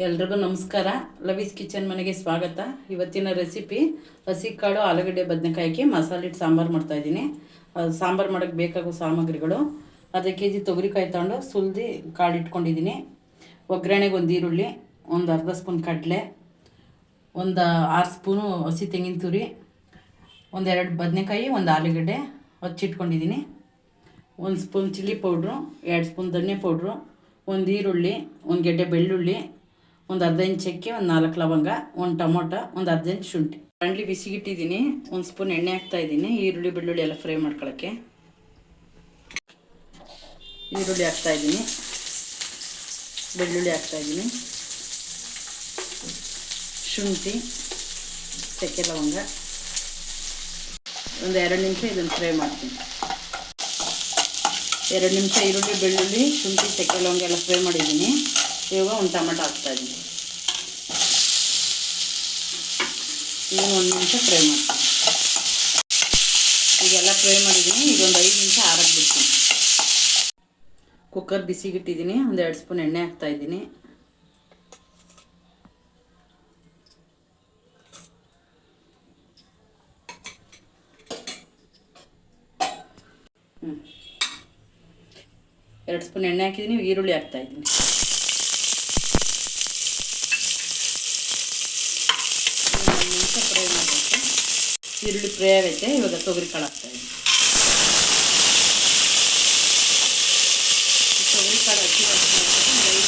ಎಲ್ರಿಗೂ ನಮಸ್ಕಾರ. ಲವೀಸ್ ಕಿಚನ್ ಮನೆಗೆ ಸ್ವಾಗತ. ಇವತ್ತಿನ ರೆಸಿಪಿ ಹಸಿ ಕಾಳು ಆಲೂಗಡ್ಡೆ ಬದನೆಕಾಯಿಗೆ ಮಸಾಲೆ ಇಟ್ಟು ಸಾಂಬಾರು ಮಾಡ್ತಾಯಿದ್ದೀನಿ ಸಾಂಬಾರು ಮಾಡೋಕ್ಕೆ ಬೇಕಾಗೋ ಸಾಮಗ್ರಿಗಳು. ಅರ್ಧ ಕೆ ಜಿ ತೊಗರಿಕಾಯಿ ತಗೊಂಡು ಸುಲ್ದಿ ಕಾಳು ಇಟ್ಕೊಂಡಿದ್ದೀನಿ. ಒಗ್ಗರಣೆಗೆ ಒಂದು ಈರುಳ್ಳಿ, ಒಂದು ಅರ್ಧ ಸ್ಪೂನ್ ಕಡಲೆ, ಒಂದು ಆರು ಸ್ಪೂನು ಹಸಿ ತೆಂಗಿನ ತುರಿ ಒಂದೆರಡು ಬದನೆಕಾಯಿ, ಒಂದು ಆಲೂಗಡ್ಡೆ ಹಚ್ಚಿಟ್ಕೊಂಡಿದ್ದೀನಿ ಒಂದು ಸ್ಪೂನ್ ಚಿಲ್ಲಿ ಪೌಡ್ರು, ಎರಡು ಸ್ಪೂನ್ ಧನಿಯಾ ಪೌಡ್ರು, ಒಂದು ಈರುಳ್ಳಿ, ಒಂದು ಗೆಡ್ಡೆ ಬೆಳ್ಳುಳ್ಳಿ ಒಂದು ಅರ್ಧ ಇಂಚ್ ಅಕ್ಕಿ, ಒಂದು ನಾಲ್ಕು ಲವಂಗ, ಒಂದು ಟೊಮೊಟೊ, ಒಂದು ಅರ್ಧ ಇಂಚ್ ಶುಂಠಿ. ಬಾಣಲಿ ಬಿಸಿಗಿಟ್ಟಿದ್ದೀನಿ, ಒಂದು ಸ್ಪೂನ್ ಎಣ್ಣೆ ಹಾಕ್ತಾ ಇದ್ದೀನಿ, ಈರುಳ್ಳಿ, ಬೆಳ್ಳುಳ್ಳಿ ಎಲ್ಲ ಫ್ರೈ ಮಾಡ್ಕೊಳ್ಳೋಕ್ಕೆ ಈರುಳ್ಳಿ ಹಾಕ್ತಾ ಇದ್ದೀನಿ. ಬೆಳ್ಳುಳ್ಳಿ ಹಾಕ್ತಾ ಇದ್ದೀನಿ. ಶುಂಠಿ, ಚಕ್ಕೆ ಲವಂಗ. ಒಂದು ಎರಡು ನಿಮಿಷ ಇದನ್ನು ಫ್ರೈ ಮಾಡ್ತೀನಿ. ಎರಡು ನಿಮಿಷ ಈರುಳ್ಳಿ, ಬೆಳ್ಳುಳ್ಳಿ, ಶುಂಠಿ, ಚಕ್ಕೆ ಲವಂಗ ಎಲ್ಲ ಫ್ರೈ ಮಾಡಿದ್ದೀನಿ. ಇವಾಗ ಒಂದು ಹಾಕ್ತಾ ಹಾಕ್ತಾಯಿದ್ದೀನಿ ಈಗ ಒಂದು ನಿಮಿಷ ಫ್ರೈ ಮಾಡ್ತೀನಿ. ಈಗೆಲ್ಲ ಫ್ರೈ ಮಾಡಿದ್ದೀನಿ. ಈಗ ಒಂದು ಐದು ನಿಮಿಷ ಆರಕ್ಕೆ ಬಿಡ್ತೀನಿ. ಕುಕ್ಕರ್ ಬಿಸಿಗಿಟ್ಟಿದ್ದೀನಿ. ಒಂದು ಎರಡು ಸ್ಪೂನ್ ಎಣ್ಣೆ ಹಾಕ್ತಾಯಿದ್ದೀನಿ ಹ್ಞೂ ಎರಡು ಸ್ಪೂನ್ ಎಣ್ಣೆ ಹಾಕಿದ್ದೀನಿ. ಈರುಳ್ಳಿ ಹಾಕ್ತಾಯಿದ್ದೀನಿ ಒಂದು ನಿಮಿಷ ಫ್ರೈ ಮಾಡಬೇಕು ಈರುಳ್ಳಿ ಫ್ರೈ ಆಗೈತೆ ಇವಾಗ ತೊಗರಿ ಕಾಳು ಹಾಕ್ತಾಯಿದ್ದೀನಿ ತೊಗರಿ ಕಾಳು ಮಾಡಿ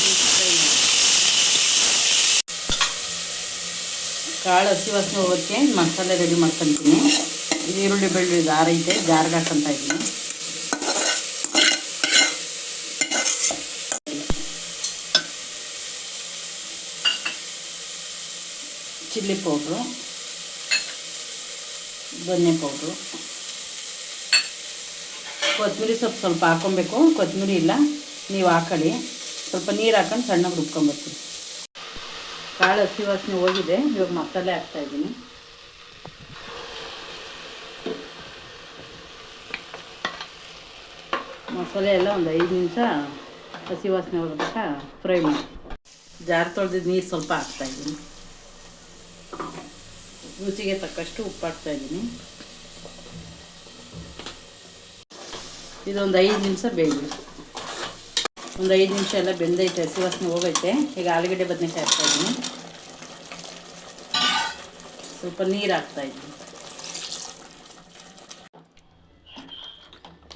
ಕಾಳು ಹಸಿ ವಾಸನೆ ಹೋಗೋಕ್ಕೆ ಮಸಾಲೆ ರೆಡಿ ಮಾಡ್ಕೊತೀನಿ. ಈರುಳ್ಳಿ ಬೆಳ್ಳುಳ್ಳಿ ದಾರ ಐತೆ, ಜಾರ್ಗೆ ಹಾಕ್ಕೊಂತ ಇದ್ದೀನಿ. Chilli powder. ಧನ್ಯ ಪೌಡ್ರು ಕೊತ್ತಂಬರಿ ಸ್ವಲ್ಪ ಸ್ವಲ್ಪ ಹಾಕ್ಕೊಬೇಕು. ಕೊತ್ತಂಬರಿ ಇಲ್ಲ, ನೀವು ಹಾಕೊಳ್ಳಿ ಸ್ವಲ್ಪ ನೀರು ಹಾಕೊಂಡು ಸಣ್ಣಗೆ ರುಬ್ಕೊಂಬರ್ತೀನಿ ಕಾಳು ಹಸಿ ವಾಸನೆ ಹೋಗಿದೆ, ಇವಾಗ ಮಸಾಲೆ ಹಾಕ್ತಾಯಿದ್ದೀನಿ ಮಸಾಲೆ ಎಲ್ಲ ಒಂದು ಐದು ನಿಮಿಷ ಹಸಿ ವಾಸನೆ ಹೋಗ್ಬೇಕಾ ಫ್ರೈ ಮಾಡಿ. ಜಾರ್ ತೊಳೆದಿದ್ದು ನೀರು ಸ್ವಲ್ಪ ಹಾಕ್ತಾಯಿದ್ದೀನಿ ರುಚಿಗೆ ತಕ್ಕಷ್ಟು ಉಪ್ಪಾಕ್ತಾ ಇದ್ದೀನಿ. ಇದೊಂದು ಐದು ನಿಮಿಷ ಬೇಯಿ ಒಂದು ಐದು ನಿಮಿಷ ಎಲ್ಲ ಬೆಂದೈತೆ ಹಸಿ ವಾಸನೆ ಹೋಗೈತೆ. ಈಗ ಆಲೂಗಡ್ಡೆ ಬದನೆಕಾಯಿ ಹಾಕ್ತಾಯಿದ್ದೀನಿ ಸ್ವಲ್ಪ ನೀರು ಹಾಕ್ತಾಯಿದ್ದೀನಿ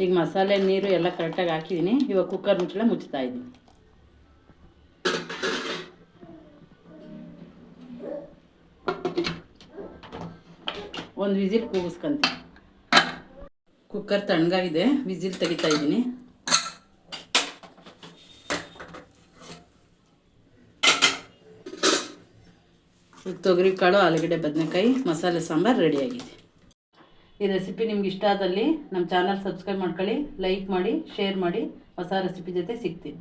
ಈಗ ಮಸಾಲೆ, ನೀರು ಎಲ್ಲ ಕರೆಕ್ಟಾಗಿ ಹಾಕಿದ್ದೀನಿ. ಇವಾಗ ಕುಕ್ಕರ್ ಮುಚ್ಚಳ ಮುಚ್ತಾ ಇದ್ದೀನಿ. ಒಂದು ವಿಸಿಲ್ ಕೂಗಿಸ್ಕೊಂತೀನಿ. ಕುಕ್ಕರ್ ತಣ್ಣಗಾಗಿದೆ, ವಿಸಿಲ್ ತೆಗಿತಾ ಇದ್ದೀನಿ. ತೊಗರಿ ಕಾಳು, ಆಲೂಗಡ್ಡೆ, ಬದನೆಕಾಯಿ, ಮಸಾಲೆ ಸಾಂಬಾರು ರೆಡಿಯಾಗಿದೆ ಈ ರೆಸಿಪಿ ನಿಮ್ಗೆ ಇಷ್ಟ ಆದಲ್ಲಿ ನಮ್ಮ ಚಾನಲ್ ಸಬ್ಸ್ಕ್ರೈಬ್ ಮಾಡ್ಕೊಳ್ಳಿ ಲೈಕ್ ಮಾಡಿ ಶೇರ್ ಮಾಡಿ, ಹೊಸ ರೆಸಿಪಿ ಜೊತೆ ಸಿಗ್ತೀನಿ.